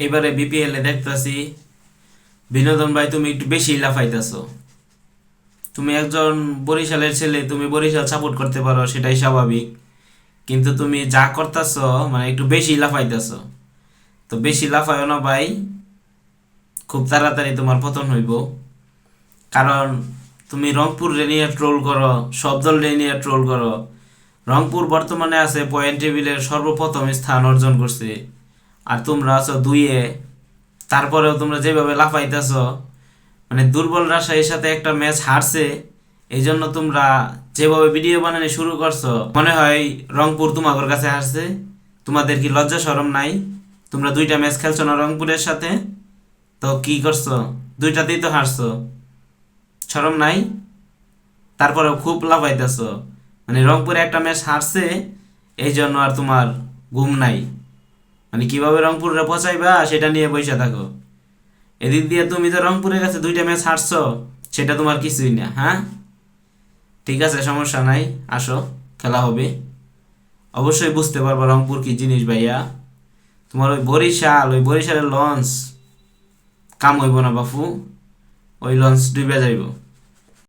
এবারে বিপিএল এ দেখতাছি, বিনোদন ভাই তুমি একটু বেশি লাফাইতেছো। তুমি একজন বরিশালের ছেলে, তুমি বরিশাল সাপোর্ট করতে পারো, সেটাই স্বাভাবিক। কিন্তু তুমি যা করতেছ মানে একটু বেশি লাফাইতেছ। তো বেশি লাফাইও না ভাই, খুব তাড়াতাড়ি তোমার পতন হইব। কারণ তুমি রংপুর নিয়ে ট্রোল করো, সব দল নিয়ে ট্রোল করো। রংপুর বর্তমানে আছে পয়েন্ট টেবিলের সর্বপ্রথম স্থান অর্জন করছে। আর তোমরা আছো দুইয়ে, তারপরেও তোমরা যেভাবে লাফাইতেছ মানে দুর্বল রাজশাহীর সাথে একটা ম্যাচ হারছে এই জন্য তোমরা যেভাবে ভিডিও বানানো শুরু করছ, মনে হয় রংপুর তোমাদের কাছে হারছে। তোমাদের কি লজ্জা সরম নাই? তোমরা দুইটা ম্যাচ খেলছো না রংপুরের সাথে? তো কি করছ? দুইটাতেই তো হারছো। সরম নাই? তারপরে খুব লাফাইতেছ। মানে রংপুরে একটা ম্যাচ হারছে এই জন্য আর তোমার ঘুম নাই। মানে কীভাবে রংপুরে পচাইবা সেটা নিয়ে বসে থাকো। এদিক দিয়ে তুমি তো রংপুরের কাছে দুইটা ম্যাচ হারছো, সেটা তোমার কিছুই না হ্যাঁ? ঠিক আছে, সমস্যা নাই, আসো, খেলা হবে। অবশ্যই বুঝতে পারব রংপুর কি জিনিস ভাইয়া। তোমার ওই বরিশাল, ওই বরিশালের লঞ্চ কাম হইব না বাপু, ওই লঞ্চ ডুবে যাইব।